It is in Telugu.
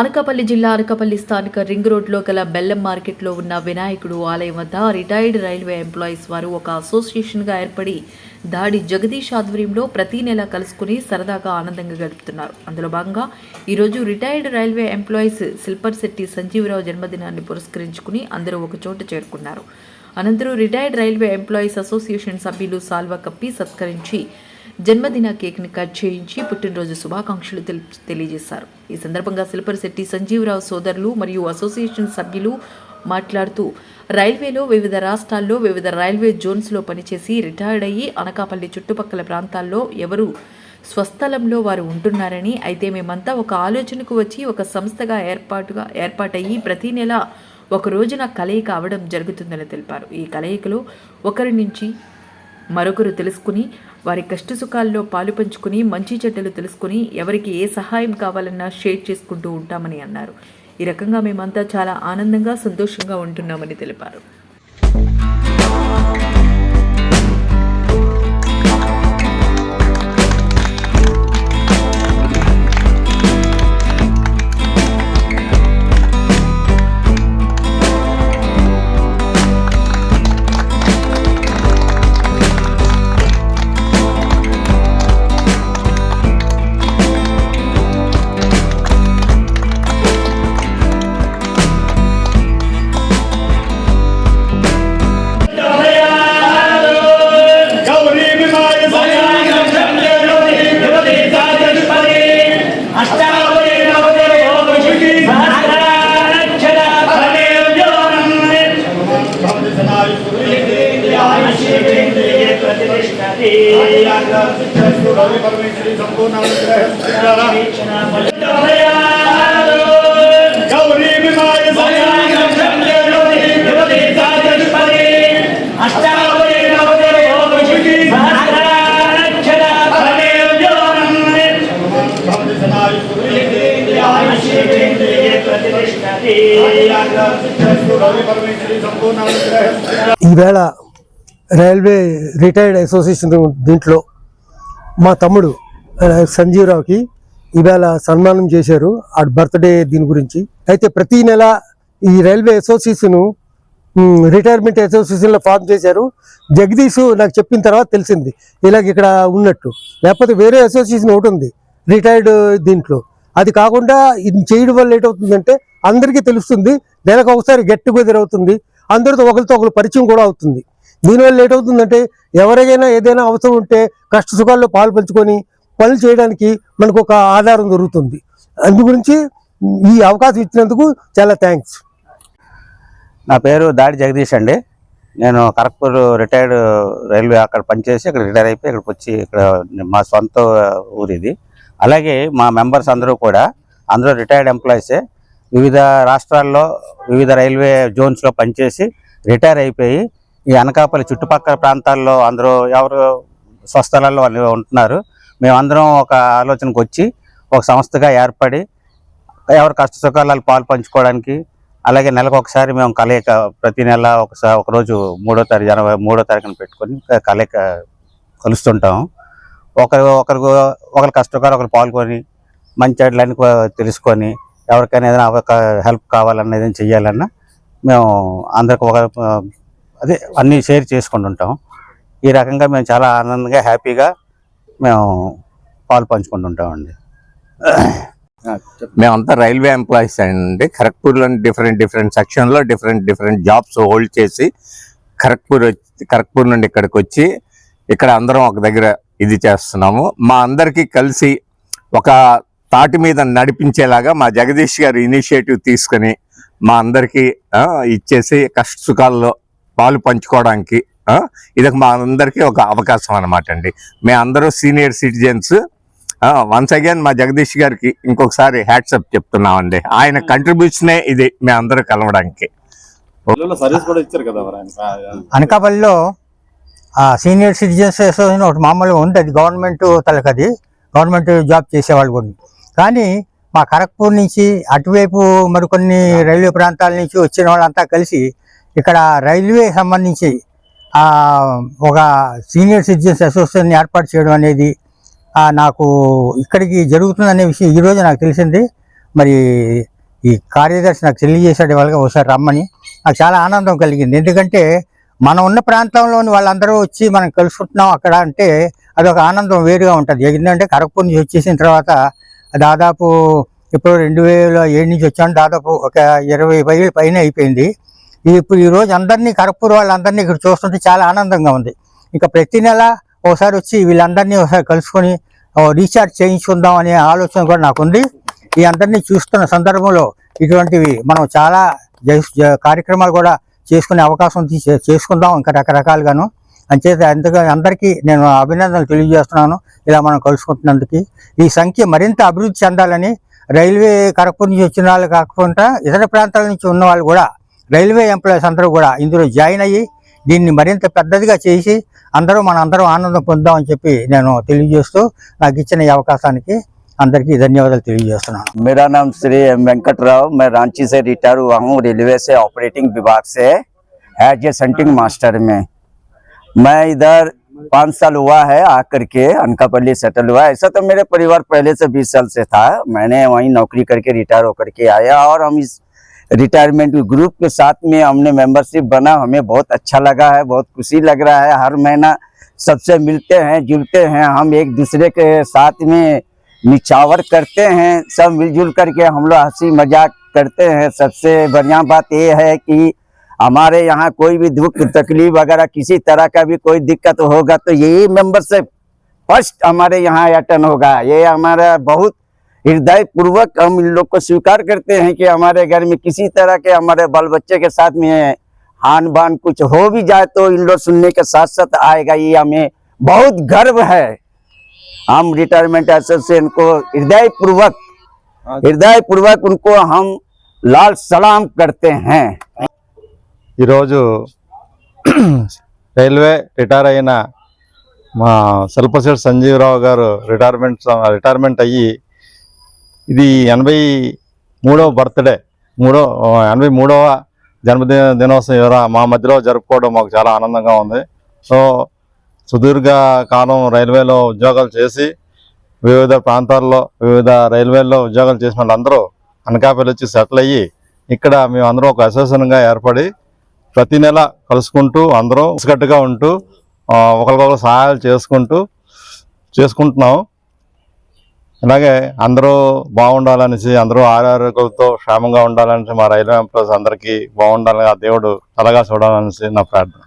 అనకాపల్లి జిల్లా అనకాపల్లి స్థానిక రింగ్ రోడ్లో గల బెల్లం మార్కెట్లో ఉన్న వినాయకుడు ఆలయం వద్ద రిటైర్డ్ రైల్వే ఎంప్లాయీస్ వారు ఒక అసోసియేషన్గా ఏర్పడి దాడి జగదీష్ ఆధ్వర్యంలో ప్రతి నెల కలుసుకుని సరదాగా ఆనందంగా గడుపుతున్నారు. అందులో భాగంగా ఈరోజు retired railway employees శిల్పర్ Shetty Sanjeevarao జన్మదినాన్ని పురస్కరించుకుని అందరూ ఒక చోట చేరుకున్నారు. అనంతరం రిటైర్డ్ రైల్వే ఎంప్లాయీస్ అసోసియేషన్ సభ్యులు సాల్వా కప్పి సత్కరించి జన్మదిన కేక్ని కట్ చేయించి పుట్టినరోజు శుభాకాంక్షలు తెలియజేశారు. ఈ సందర్భంగా శిల్పరిశెట్టి సంజీవరావు సోదరులు మరియు అసోసియేషన్ సభ్యులు మాట్లాడుతూ రైల్వేలో వివిధ రాష్ట్రాల్లో వివిధ రైల్వే జోన్స్లో పనిచేసి రిటైర్డ్ అయ్యి అనకాపల్లి చుట్టుపక్కల ప్రాంతాల్లో ఎవరు స్వస్థలంలో వారు ఉంటున్నారని అయితే మేమంతా ఒక ఆలోచనకు వచ్చి ఒక సంస్థగా ఏర్పాటుగా ఏర్పాటయ్యి ప్రతి నెల ఒక రోజున కలయిక అవడం జరుగుతుందని తెలిపారు. ఈ కలయికలో ఒకరి నుంచి మరొకరు తెలుసుకుని వారి కష్ట సుఖాల్లో పాలు పంచుకుని మంచి చెడ్డలు తెలుసుకుని ఎవరికి ఏ సహాయం కావాలన్నా షేర్ చేసుకుంటూ ఉంటామని అన్నారు. ఈ రకంగా మేమంతా చాలా ఆనందంగా సంతోషంగా ఉంటున్నామని తెలిపారు. ఈవేళ రైల్వే రిటైర్డ్ అసోసియేషన్ దీంట్లో మా తమ్ముడు సంజీవరావుకి ఈవేళ సన్మానం చేశారు. ఆ బర్త్డే దీని గురించి. అయితే ప్రతి నెల ఈ రైల్వే అసోసియేషన్ రిటైర్మెంట్ అసోసియేషన్లో ఫామ్ చేశారు. జగదీష్ నాకు చెప్పిన తర్వాత తెలిసింది. ఇలాగ ఇక్కడ ఉన్నట్టు. లేకపోతే వేరే అసోసియేషన్ ఒకటి ఉంది రిటైర్డ్ దీంట్లో. అది కాకుండా ఇది చేయడం వల్ల ఏంటవుతుందంటే అందరికీ తెలుస్తుంది నెలకు ఒకసారి గెట్ టుగెదర్ అవుతుంది. అందరితో ఒకరితో ఒకరు పరిచయం కూడా అవుతుంది. దీనివల్ల ఏంటవుతుందంటే ఎవరికైనా ఏదైనా అవసరం ఉంటే కష్ట సుఖాల్లో పాలు పంచుకొని పనులు చేయడానికి మనకు ఒక ఆధారం దొరుకుతుంది. అందు గురించి ఈ అవకాశం ఇచ్చినందుకు చాలా థ్యాంక్స్ నా పేరు దాడి జగదీష్ అండి. నేను కరక్పూర్ రిటైర్డ్ రైల్వే అక్కడ పనిచేసి ఇక్కడ రిటైర్ అయిపోయి ఇక్కడికి వచ్చి ఇక్కడ మా సొంత ఊరు ఇది. అలాగే మా మెంబర్స్ అందరూ కూడా అందరూ రిటైర్డ్ ఎంప్లాయీసే వివిధ రాష్ట్రాల్లో వివిధ రైల్వే జోన్స్లో పనిచేసి రిటైర్ అయిపోయి ఈ అనకాపల్లి చుట్టుపక్కల ప్రాంతాల్లో అందరూ ఎవరు స్వస్థలాల్లో వాళ్ళు ఉంటున్నారు. మేమందరం ఒక ఆలోచనకు వచ్చి ఒక సంస్థగా ఏర్పడి ఎవరి కష్ట సుఖాలు పాలు పంచుకోవడానికి అలాగే నెలకు ఒకసారి మేము కలయిక ప్రతి నెల ఒకసారి ఒకరోజు మూడో తారీఖు జనవరి మూడో తారీఖున పెట్టుకొని కలయిక కలుస్తుంటాం. ఒకరు ఒకరు ఒకరు కష్టకారు ఒకరు పాల్గొని మంచి చెడ్లన్నీ తెలుసుకొని ఎవరికైనా ఏదైనా ఒక హెల్ప్ కావాలన్నా ఏదైనా చెయ్యాలన్నా మేము అందరికి ఒక అదే అన్నీ షేర్ చేసుకుంటుంటాం. ఈ రకంగా మేము చాలా ఆనందంగా హ్యాపీగా మేము పాలు పంచుకుంటుంటామండి. మేమంతా రైల్వే ఎంప్లాయీస్ అండి. ఖరగ్పూర్లో డిఫరెంట్ డిఫరెంట్ సెక్షన్లో డిఫరెంట్ డిఫరెంట్ జాబ్స్ హోల్డ్ చేసి ఖరగ్పూర్ వచ్చి ఖరగ్పూర్ నుండి ఇక్కడికి వచ్చి ఇక్కడ అందరం ఒక దగ్గర ఇది చేస్తున్నాము. మా అందరికీ కలిసి ఒక తాటి మీద నడిపించేలాగా మా జగదీష్ గారు ఇనిషియేటివ్ తీసుకొని మా అందరికీ ఇచ్చేసి కష్ట సుఖాల్లో పాలు పంచుకోవడానికి ఇది మా అందరికీ ఒక అవకాశం అనమాట అండి. మేము అందరూ సీనియర్ సిటిజన్స్. వన్స్ అగైన్ మా జగదీష్ గారికి ఇంకొకసారి హ్యాట్సప్ చెప్తున్నామండి. ఆయన కంట్రిబ్యూషనే ఇది మేము అందరూ కలవడానికి. అనకాపల్లిలో ఆ, సీనియర్ సిటిజన్స్ అసోసియేషన్ ఒకటి మామూలుగా ఉంది. అది గవర్నమెంట్ తలకది గవర్నమెంట్ జాబ్ చేసేవాళ్ళు కూడా. కానీ మా ఖరగ్పూర్ నుంచి అటువైపు మరికొన్ని రైల్వే ప్రాంతాల నుంచి వచ్చిన వాళ్ళంతా కలిసి ఇక్కడ రైల్వే సంబంధించి ఒక సీనియర్ సిటిజన్స్ అసోసియేషన్ ఏర్పాటు చేయడం అనేది నాకు ఇక్కడికి జరుగుతుందనే విషయం ఈరోజు నాకు తెలిసింది. మరి ఈ కార్యదర్శి నాకు తెలియజేసాడు వాళ్ళకి ఒకసారి రమ్మని. నాకు చాలా ఆనందం కలిగింది. ఎందుకంటే మనం ఉన్న ప్రాంతంలోని వాళ్ళందరూ వచ్చి మనం కలుసుకుంటున్నాం అక్కడ అంటే అదొక ఆనందం వేరుగా ఉంటుంది. ఏంటంటే కరక్పూర్ నుంచి వచ్చేసిన తర్వాత దాదాపు ఇప్పుడు రెండు వేల ఏడు నుంచి వచ్చాను దాదాపు ఒక ఇరవై వేల పైన అయిపోయింది. ఇప్పుడు ఈ రోజు అందరినీ కరపూర్ వాళ్ళందరినీ ఇక్కడ చూస్తుంటే చాలా ఆనందంగా ఉంది. ఇంకా ప్రతి నెల ఒకసారి వచ్చి వీళ్ళందరినీ ఒకసారి కలుసుకొని రీఛార్జ్ చేయించుకుందాం అనే ఆలోచన కూడా నాకుంది. ఈ అందరినీ చూస్తున్న సందర్భంలో ఇటువంటివి మనం చాలా జ- కార్యక్రమాలు కూడా చేసుకునే అవకాశం చేసుకుందాం ఇంకా రకరకాలుగాను. అంచేత అందుకే అందరికీ నేను అభినందనలు తెలియజేస్తున్నాను. ఇలా మనం కలుసుకుంటున్నందుకు. ఈ సంఖ్య మరింత అభివృద్ధి చెందాలని రైల్వే కరపూర్ నుంచి వచ్చిన వాళ్ళు కాకుండా ఇతర ప్రాంతాల నుంచి ఉన్న వాళ్ళు కూడా రైల్వే ఎంప్లాయీస్ అందరూ కూడా ఇందులో జాయిన్ అయ్యి దీన్ని మరింత పెద్దదిగా చేసి అందరూ మన అందరం ఆనందం పొందామని చెప్పి నేను తెలియజేస్తూ నాకు ఇచ్చిన ఈ అవకాశానికి అందరికీ ధన్యవాదాలు తెలియజేస్తున్నాను मेरा नाम श्री एम वेंकट राव मैं रांची से रिटायर हुआ हूँ रेलवे से ऑपरेटिंग विभाग से एज ए सेंटिंग मास्टर में मैं इधर पाँच साल हुआ है आकर के अनकापल्ली सेटल हुआ ऐसा तो मेरे परिवार पहले से बीस साल से था मैंने वहीं नौकरी करके रिटायर होकर के आया और हम इस रिटायरमेंट ग्रुप के साथ में हमने मेंबरशिप बना। हमें बहुत अच्छा लगा है, बहुत खुशी लग रहा है। हर महीना सबसे मिलते हैं, जुलते हैं। हम एक दूसरे के साथ में निछावर करते हैं, सब मिलजुल करके हम लोग हँसी मज़ाक करते हैं। सबसे बढ़िया बात ये है कि हमारे यहाँ कोई भी दुख, तकलीफ़ वगैरह किसी तरह का भी कोई दिक्कत होगा तो यही मेंबरशिप फ़र्स्ट हमारे यहाँ अटन होगा। ये हमारा बहुत हृदय पूर्वक हम इन लोग को स्वीकार करते हैं कि हमारे घर में किसी तरह के हमारे बाल बच्चे के साथ में हान बान कुछ हो भी जाए तो इन लोग सुनने के साथ साथ आएगा ये हमें बहुत गर्व है हम रिटायरमेंट एसोसिएशन को हृदय पूर्वक हृदय पूर्वक उनको हम लाल सलाम करते हैं ఈరోజు రైల్వే రిటైర్ అయిన మా శిల్పశెట్టి సంజీవరావు గారు రిటైర్మెంట్ రిటైర్మెంట్ అయ్యి ఇది ఎనభై మూడవ బర్త్డే. మూడో ఎనభై మూడవ జన్మదిన దినోత్సవం ఎవరా మా మధ్యలో జరుపుకోవడం మాకు చాలా ఆనందంగా ఉంది. సో సుదీర్ఘ కాలం రైల్వేలో ఉద్యోగాలు చేసి వివిధ ప్రాంతాల్లో వివిధ రైల్వేల్లో ఉద్యోగాలు చేసిన వాళ్ళందరూ అనకాపల్లి వచ్చి సెటిల్ అయ్యి ఇక్కడ మేము ఒక అసోసియేషన్గా ఏర్పడి ప్రతి నెల కలుసుకుంటూ అందరం కలిసికట్టుగా ఉంటూ ఒకరికొకరు సహాయాలు చేసుకుంటూ చేసుకుంటున్నాం. అలాగే అందరూ బాగుండాలనేసి అందరూ ఆరోగ్యాలతో క్షేమంగా ఉండాలనేసి మా రైల్వే ఎంప్లాయీస్ అందరికీ బాగుండాలని ఆ దేవుడు తలగా చూడాలనేసి నా ప్రార్థన.